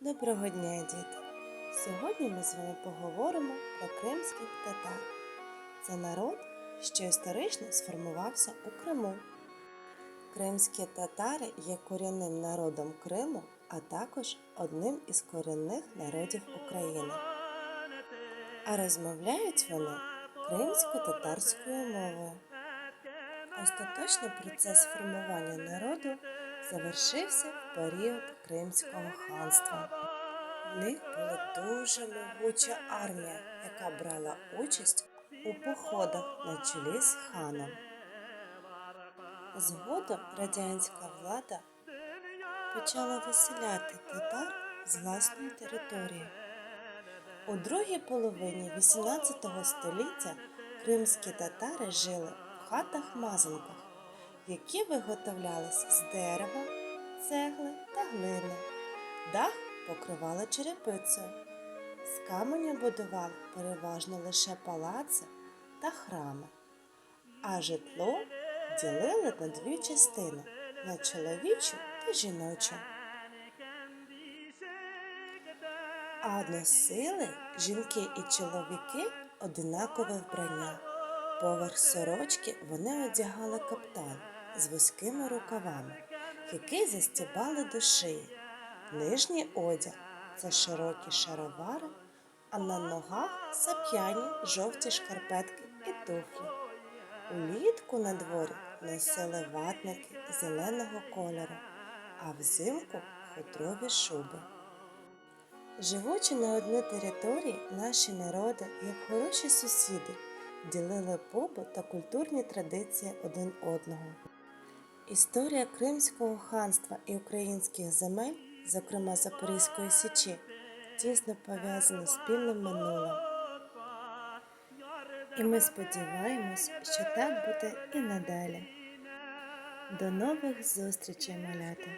Доброго дня, діти! Сьогодні ми з вами поговоримо про кримських татар. Це народ, що історично сформувався у Криму. Кримські татари є корінним народом Криму, а також одним із корінних народів України. А розмовляють вони кримсько-татарською мовою. Остаточний процес формування народу завершився період Кримського ханства. В них була дуже могуча армія, яка брала участь у походах на чолі з ханом. Згодом радянська влада почала виселяти татар з власної території. У другій половині XVIII століття кримські татари жили в хатах-мазанках, які виготовлялись з дерева, цегли та глини. Дах покривали черепицею. З каменя будували переважно лише палаци та храми, а житло ділили на дві частини на чоловічу та жіночу. А носили жінки і чоловіки одинакове вбрання. Поверх сорочки вони одягали каптан з вузькими рукавами, який застібали до шиї. Нижній одяг це широкі шаровари, а на ногах сап'яні жовті шкарпетки і туфлі. Улітку на дворі носили ватники зеленого кольору, а взимку хутрові шуби. Живучи на одній території, наші народи, як хороші сусіди, ділили побут та культурні традиції один одного. Історія Кримського ханства і українських земель, зокрема Запорізької Січі, тісно пов'язана з спільним минулим. І ми сподіваємось, що так буде і надалі. До нових зустрічей, малята!